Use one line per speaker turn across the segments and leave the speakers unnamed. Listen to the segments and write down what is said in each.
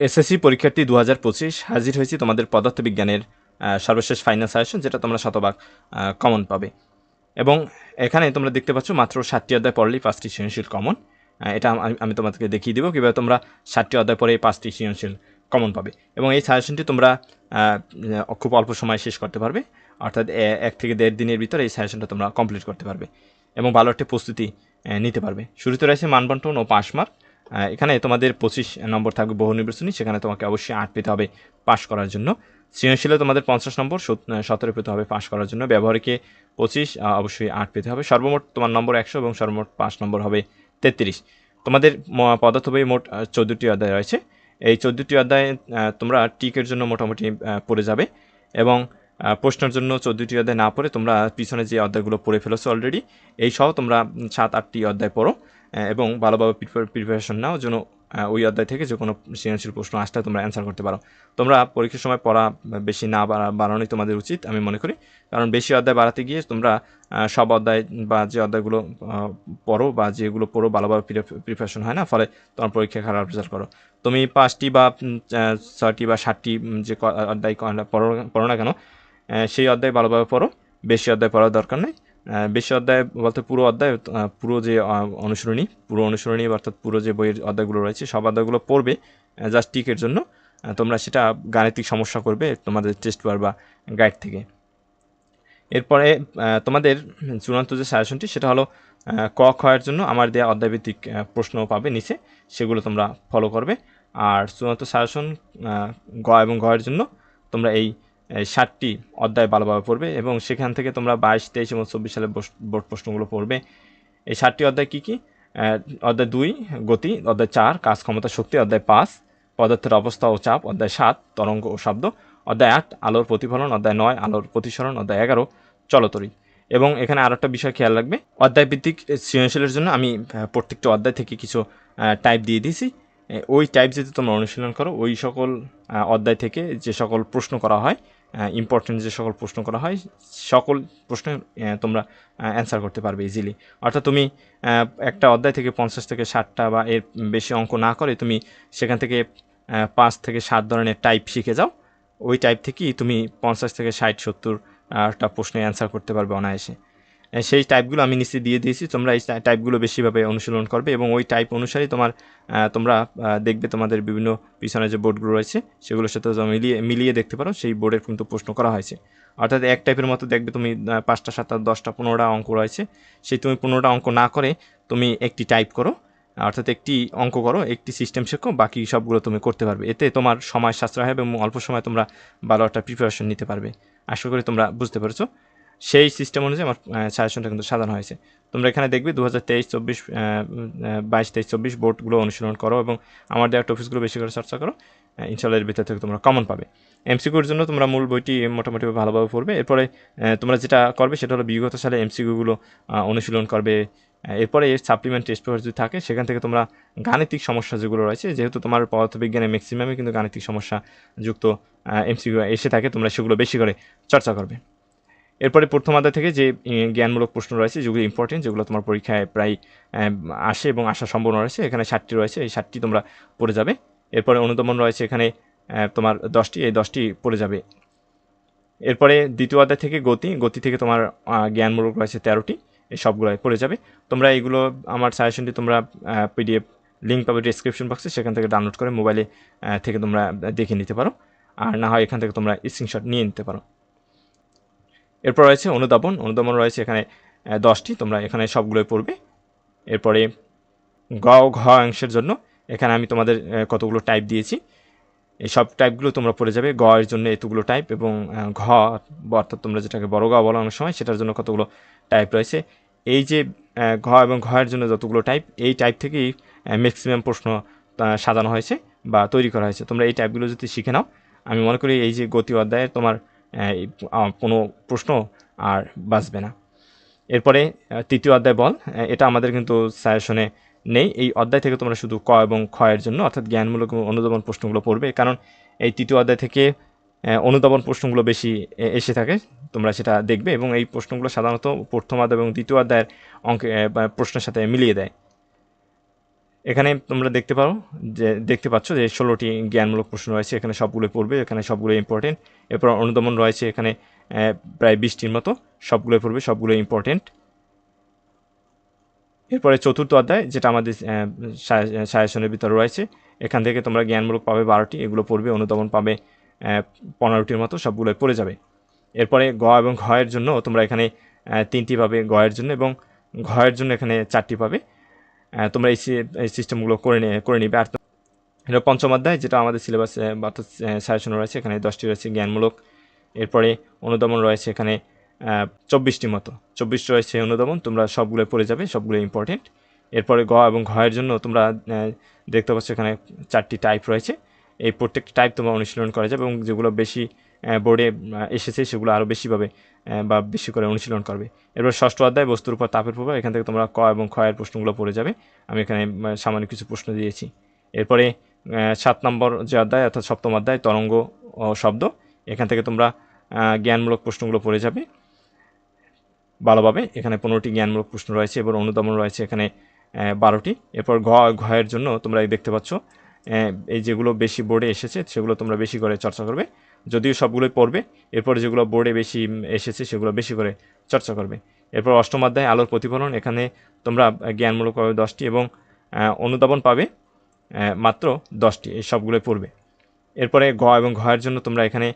SSC পরীক্ষার্থী দু হাজার পঁচিশ হাজির হয়েছি তোমাদের পদার্থবিজ্ঞানের সর্বশেষ ফাইনাল সাজেশন যেটা তোমরা শতভাগ কমন পাবে। এবং এখানে তোমরা দেখতে পাচ্ছ মাত্র সাতটি অধ্যায় পড়লেই পাঁচটি সৃজনশীল কমন এটা আমি- তোমাদেরকে দেখিয়ে দেবো কীভাবে তোমরা সাতটি অধ্যায় পরে এই পাঁচটি সৃজনশীল কমন পাবে। এবং এই সাজেশনটি তোমরা খুব অল্প সময় শেষ করতে পারবে। অর্থাৎ এক থেকে দেড় দিনের ভিতরে এই সাজেশনটা তোমরা কমপ্লিট করতে পারবে। এবং ভালো একটা প্রস্তুতি নিতে পারবে। শুরুতে রয়েছে মানবন্টন ও পাঁচ মার্ক এখানে তোমাদের পঁচিশ নম্বর থাকবে বহু নির্বাচনী সেখানে তোমাকে অবশ্যই আট পেতে হবে পাশ করার জন্য। সৃজনশীলে তোমাদের পঞ্চাশ নম্বর সতেরো পেতে হবে পাশ করার জন্য। ব্যবহারিকে পঁচিশ অবশ্যই আট পেতে হবে। সর্বমোট তোমার নম্বর একশো এবং সর্বমোট পাঁচ নম্বর হবে তেত্রিশ। তোমাদের পদার্থ বই মোট চোদ্দোটি অধ্যায় রয়েছে। এই চোদ্দোটি অধ্যায়ে তোমরা টিকের জন্য মোটামুটি পড়ে যাবে এবং প্রশ্নের জন্য চোদ্দোটি অধ্যায় না পড়ে তোমরা পিছনে যে অধ্যায়গুলো পড়ে ফেলেছো অলরেডি এই সহ তোমরা সাত, আটটি অধ্যায় পড়ো। এবং ভালোভাবে প্রিপারেশন নাও, যেন ওই অধ্যায় থেকে যে কোনো সৃজনশীল প্রশ্ন আসলে তোমরা অ্যান্সার করতে পারো। তোমরা পরীক্ষার সময় পড়া বেশি না বাড়া- বাড়ানোই তোমাদের উচিত, আমি মনে করি। কারণ বেশি অধ্যায় বাড়াতে গিয়ে তোমরা সব অধ্যায় বা যে অধ্যায়গুলো পড়ো বা যেগুলো পড়ো ভালোভাবে প্রিপারেশন হয় না, ফলে তোমার পরীক্ষায় খারাপ রেজাল্ট করো। তুমি পাঁচটি বা ছয়টি বা ষাটটি যে অধ্যায় পড়ো পড়ো না কেন সেই অধ্যায় ভালোভাবে পড়ো, বেশি অধ্যায় পড়ার দরকার নেই। বেশি অধ্যায় বলতে পুরো অধ্যায় পুরো যে অনুসরণী পুরো অনুসরণী অর্থাৎ পুরো যে বইয়ের অধ্যায়গুলো রয়েছে, সব অধ্যায়গুলো পড়বে জাস্ট টিকের জন্য। তোমরা সেটা গাণিতিক সমস্যা করবে তোমাদের টেস্ট পেপার বা গাইড থেকে। এরপরে তোমাদের চূড়ান্ত যে সাজেশনটি সেটা হলো ক খয়ের জন্য আমার দেওয়া অধ্যায়ভিত্তিক প্রশ্ন পাবে নিচে, সেগুলো তোমরা ফলো করবে। আর চূড়ান্ত সাজেশন গ এবং ঘয়ের জন্য তোমরা এই ষাটটি অধ্যায় ভালোভাবে পড়বে এবং সেখান থেকে তোমরা বাইশ, তেইশ এবং চব্বিশ সালের বোর্ড প্রশ্নগুলো পড়বে। এই ষাটটি অধ্যায় কী কী? অধ্যায় দুই, গতি, অধ্যায় চার, কাজ, ক্ষমতা, শক্তি, অধ্যায় পাঁচ, পদার্থের অবস্থা ও চাপ, অধ্যায় সাত, তরঙ্গ ও শব্দ, অধ্যায় আট, আলোর প্রতিফলন, অধ্যায় নয়, আলোর প্রতিসরণ, অধ্যায় এগারো, চলতরি। এবং এখানে আরও একটা বিষয় খেয়াল রাখবে অধ্যায় ভিত্তিক সৃজনশীলের জন্য আমি প্রত্যেকটা অধ্যায় থেকে কিছু টাইপ দিয়ে দিয়েছি। ওই টাইপ যদি তোমরা অনুশীলন করো, ওই সকল অধ্যায় থেকে যে সকল প্রশ্ন করা হয় ইম্পর্টেন্ট যে সকল প্রশ্ন করা হয়, সকল প্রশ্নের তোমরা অ্যান্সার করতে পারবে ইজিলি অর্থাৎ তুমি একটা অধ্যায় থেকে পঞ্চাশ থেকে ষাটটা বা এর বেশি অঙ্ক না করে তুমি সেখান থেকে পাঁচ থেকে সাত ধরনের টাইপ শিখে যাও। ওই টাইপ থেকেই তুমি পঞ্চাশ থেকে ষাট, সত্তরটা প্রশ্নের অ্যান্সার করতে পারবে অনায়াসে। সেই টাইপগুলো আমি নিচে দিয়ে দিয়েছি। তোমরা এই টাইপগুলো বেশিভাবে অনুশীলন করবে এবং ওই টাইপ অনুসারে তোমার তোমরা দেখবে তোমাদের বিভিন্ন পিছনে যে বোর্ডগুলো রয়েছে, সেগুলোর সাথে মিলিয়ে মিলিয়ে দেখতে পারো। সেই বোর্ডের কিন্তু প্রশ্ন করা হয়েছে। অর্থাৎ এক টাইপের মতো দেখবে তুমি পাঁচটা, সাতটা, দশটা, পনেরোটা অঙ্ক রয়েছে। সেই তুমি পনেরোটা অঙ্ক না করে তুমি একটি টাইপ করো, অর্থাৎ একটি অঙ্ক করো, একটি সিস্টেম শেখো, বাকি সবগুলো তুমি করতে পারবে। এতে তোমার সময় সাশ্রয় হবে এবং অল্প সময় তোমরা ভালো একটা প্রিপারেশন নিতে পারবে। আশা করি তোমরা বুঝতে পেরেছ। সেই সিস্টেম অনুযায়ী আমার সাজেশনটা কিন্তু সাজানো হয়েছে। তোমরা এখানে দেখবে দু হাজার তেইশ, চব্বিশ বাইশ, তেইশ, চব্বিশ বোর্ডগুলো অনুশীলন করো এবং আমার দেওয়া টপিকসগুলো বেশি করে চর্চা করো। ইনশাল্লাহ এর ভিতর থেকে তোমরা কমন পাবে। এমসিকিউর জন্য তোমরা মূল বইটি মোটামুটি ভালোভাবে পড়বে। এরপরে তোমরা যেটা করবে সেটা হলো বিগত সালে এমসিকিউগুলো অনুশীলন করবে। এরপরে এর সাপ্লিমেন্ট টেস্ট পেপার যদি থাকে, সেখান থেকে তোমরা গাণিতিক সমস্যা যেগুলো রয়েছে, যেহেতু তোমার পদার্থবিজ্ঞানে ম্যাক্সিমামই কিন্তু গাণিতিক সমস্যা যুক্ত এমসিকিউ এসে থাকে, তোমরা সেগুলো বেশি করে চর্চা করবে। এরপরে প্রথম অধ্যায় থেকে যে জ্ঞানমূলক প্রশ্ন রয়েছে, যেগুলো ইম্পর্টেন্ট যেগুলো তোমার পরীক্ষায় প্রায় আসে এবং আসার সম্ভাবনা রয়েছে, এখানে ষাটটি রয়েছে, এই ষাটটি তোমরা পড়ে যাবে। এরপরে অনুদমন রয়েছে এখানে তোমার দশটি, এই দশটি পড়ে যাবে। এরপরে দ্বিতীয় অধ্যায় থেকে গতি গতি থেকে তোমার জ্ঞানমূলক রয়েছে তেরোটি, এই সবগুলোই পড়ে যাবে। তোমরা এগুলো আমার সাজেশনটি তোমরা পিডিএফ লিঙ্ক পাবে ডিসক্রিপশন বক্সে সেখান থেকে ডাউনলোড করে মোবাইলে থেকে তোমরা দেখে নিতে পারো। আর না হয় এখান থেকে তোমরা স্ক্রিনশট নিয়ে নিতে পারো। এরপর রয়েছে অনুধাবন। অনুধাবন রয়েছে এখানে দশটি। তোমরা এখানে সবগুলোই পড়বে। এরপরে গ, ঘ অংশের জন্য এখানে আমি তোমাদের কতগুলো টাইপ দিয়েছি। এই সব টাইপগুলো তোমরা পড়ে যাবে। গ এর জন্য এতগুলো টাইপ এবং ঘ অর্থাৎ তোমরা যেটাকে বড় গ বলো অনেক সময়, সেটার জন্য কতগুলো টাইপ রয়েছে। এই যে ঘ এবং ঘ এর জন্য যতগুলো টাইপ এই টাইপ থেকেই ম্যাক্সিমাম প্রশ্ন সাজানো হয়েছে বা তৈরি করা হয়েছে। তোমরা এই টাইপগুলো যদি শিখে নাও, আমি মনে করি এই যে গতি অধ্যায়ে তোমার কোনো প্রশ্ন আর বাঁচবে না। এরপরে তৃতীয় অধ্যায় বল এটা আমাদের কিন্তু সাজেশনে নেই। এই অধ্যায় থেকে তোমরা শুধু ক এবং এর জন্য অর্থাৎ জ্ঞানমূলক এবং প্রশ্নগুলো পড়বে। কারণ এই তৃতীয় অধ্যায় থেকে অনুধাবন প্রশ্নগুলো বেশি এসে থাকে। তোমরা সেটা দেখবে এবং এই প্রশ্নগুলো সাধারণত প্রথম অধ্যায় এবং দ্বিতীয় অধ্যায়ের অঙ্কে প্রশ্নের সাথে মিলিয়ে দেয়। এখানে তোমরা দেখতে পারো যে, দেখতে পাচ্ছ যে ষোলোটি জ্ঞানমূলক প্রশ্ন রয়েছে, এখানে সবগুলো পড়বে, এখানে সবগুলো ইম্পর্টেন্ট এরপর অনুদমন রয়েছে এখানে প্রায় বিশটির মতো, সবগুলো পড়বে, সবগুলো ইম্পর্টেন্ট এরপরে চতুর্থ অধ্যায়, যেটা আমাদের সাজেশনের ভিতরে রয়েছে, এখান থেকে তোমরা জ্ঞানমূলক পাবে বারোটি, এগুলো পড়বে, অনুদমন পাবে পনেরোটির মতো, সবগুলোই পড়ে যাবে। এরপরে গ এবং ঘয়ের জন্য তোমরা এখানে তিনটি পাবে গয়ের জন্য এবং ঘয়ের জন্য এখানে চারটি পাবে। তোমরা এই সিস্টেমগুলো করে করে নিবে। আর এটা পঞ্চম অধ্যায়, যেটা আমাদের সিলেবাস বা সাজেশন রয়েছে, এখানে দশটি রয়েছে জ্ঞানমূলক। এরপরে অনুদমন রয়েছে এখানে চব্বিশটি মতো। চব্বিশ রয়েছে অনুদমন, তোমরা সবগুলো পড়ে যাবে সবগুলো ইম্পর্টেন্ট এরপরে গ এবং ঘয়ের জন্য তোমরা দেখতে পাচ্ছ এখানে চারটি টাইপ রয়েছে। এই প্রত্যেকটি টাইপ তোমরা অনুশীলন করা যাবে এবং যেগুলো বেশি বোর্ডে এসেছে, সেগুলো আরও বেশিভাবে বা বেশি করে অনুশীলন করবে। এরপর ষষ্ঠ অধ্যায়, বস্তুর উপর তাপের প্রভাব, এখান থেকে তোমরা ক এবং ক্ষয়ের প্রশ্নগুলো পড়ে যাবে। আমি এখানে সামান্য কিছু প্রশ্ন দিয়েছি। এরপরে সাত নম্বর যে অধ্যায়, অর্থাৎ সপ্তম অধ্যায়, তরঙ্গ ও শব্দ, এখান থেকে তোমরা জ্ঞানমূলক প্রশ্নগুলো পড়ে যাবে। ভালোভাবে, এখানে পনেরোটি জ্ঞানমূলক প্রশ্ন রয়েছে এবং অনুদমন রয়েছে এখানে বারোটি। এরপর ঘ, ঘয়ের জন্য তোমরা দেখতে পাচ্ছ এই যেগুলো বেশি বোর্ডে এসেছে, সেগুলো তোমরা বেশি করে চর্চা করবে। যদিও সবগুলোই পড়বে, এরপর যেগুলো বোর্ডে বেশি এসেছে, সেগুলো বেশি করে চর্চা করবে। এরপর অষ্টম অধ্যায়, আলোর প্রতিফলন, এখানে তোমরা জ্ঞানমূলক পাবে দশটি এবং অনুধাবন পাবে মাত্র দশটি, এই সবগুলোই পড়বে। এরপরে গ এবং ঘয়ের জন্য তোমরা এখানে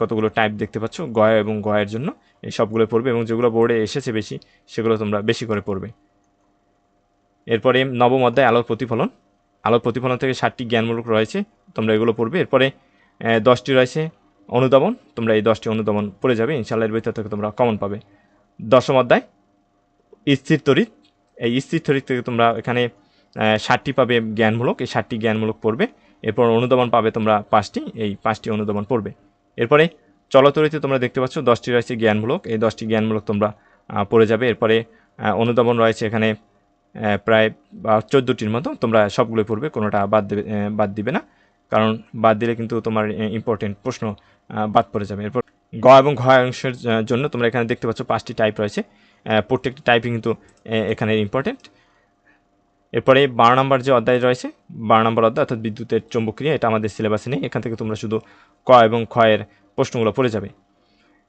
কতগুলো টাইপ দেখতে পাচ্ছ, গ এবং গয়ের জন্য, এই সবগুলো পড়বে এবং যেগুলো বোর্ডে এসেছে বেশি, সেগুলো তোমরা বেশি করে পড়বে। এরপরে নবম অধ্যায়, আলোর প্রতিফলন। আলোর প্রতিফলন থেকে ষাটটি জ্ঞানমূলক রয়েছে, তোমরা এগুলো পড়বে। এরপরে দশটি রয়েছে অনুদমন, তোমরা এই দশটি অনুদমন পড়ে যাবে ইনশাল্লাহ এর ভিতর থেকে তোমরা কমন পাবে। দশম অধ্যায়, স্থির তরিত এই স্থির তরিত থেকে তোমরা এখানে ষাটটি পাবে জ্ঞানমূলক, এই ষাটটি জ্ঞানমূলক পড়বে। এরপর অনুদমন পাবে তোমরা পাঁচটি, এই পাঁচটি অনুদমন পড়বে। এরপরে চলতরিতে তোমরা দেখতে পাচ্ছ দশটি রয়েছে জ্ঞানমূলক, এই দশটি জ্ঞানমূলক তোমরা পড়ে যাবে। এরপরে অনুদমন রয়েছে এখানে প্রায় চোদ্দোটির মতো তোমরা সবগুলো পড়বে, কোনোটা বাদ দেবে বাদ দিবে না। কারণ বাদ দিলে কিন্তু তোমার ইম্পর্টেন্ট প্রশ্ন বাদ পড়ে যাবে। এরপর গ এবং ঘ অংশের জন্য তোমরা এখানে দেখতে পাচ্ছ পাঁচটি টাইপ রয়েছে। প্রত্যেকটি টাইপই কিন্তু এখানে ইম্পর্টেন্ট এরপরে বারো নম্বর যে অধ্যায় রয়েছে, বারো নম্বর অধ্যায় অর্থাৎ বিদ্যুতের চৌম্বক্রিয়া এটা আমাদের সিলেবাসে নেই। এখান থেকে তোমরা শুধু ক এবং ক্ষয়ের প্রশ্নগুলো পড়ে যাবে।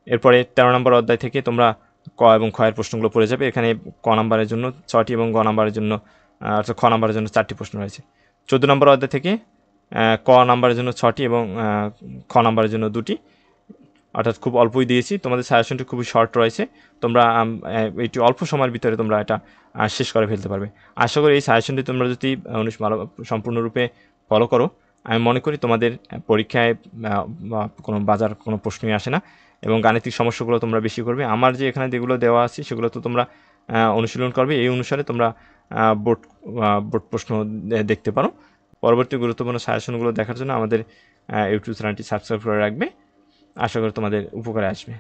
এরপরে তেরো নম্বর অধ্যায় থেকে তোমরা ক এবং ক্ষয়ের প্রশ্নগুলো পড়ে যাবে। এখানে ক নাম্বারের জন্য ছটি এবং গ নাম্বারের জন্য অর্থাৎ খ নাম্বারের জন্য চারটি প্রশ্ন রয়েছে। চোদ্দ নম্বর অধ্যায় থেকে ক নাম্বারের জন্য ছটি এবং খ নাম্বারের জন্য দুটি। অর্থাৎ খুব অল্পই দিয়েছি। তোমাদের সাজেশনটি খুবই শর্ট রয়েছে। তোমরা এইটি অল্প সময়ের ভিতরে তোমরা এটা শেষ করে ফেলতে পারবে। আশা করি এই সাজেশনটি তোমরা যদি ভালো, সম্পূর্ণরূপে ফলো করো। আমি মনে করি তোমাদের পরীক্ষায় কোনো বাজার কোনো প্রশ্নই আসে না। এবং গাণিতিক সমস্যাগুলো তোমরা বেশি করবে। আমার যে এখানে যেগুলো দেওয়া আছে, সেগুলো তো তোমরা অনুশীলন করবে। এই অনুসারে তোমরা বোর্ড বোর্ড প্রশ্ন দেখতে পারো। পরবর্তী গুরুত্বপূর্ণ সাজেশনগুলো দেখার জন্য আমাদের ইউটিউব চ্যানেলটি সাবস্ক্রাইব করে রাখবে। আশা করি তোমাদের উপকারে আসবে।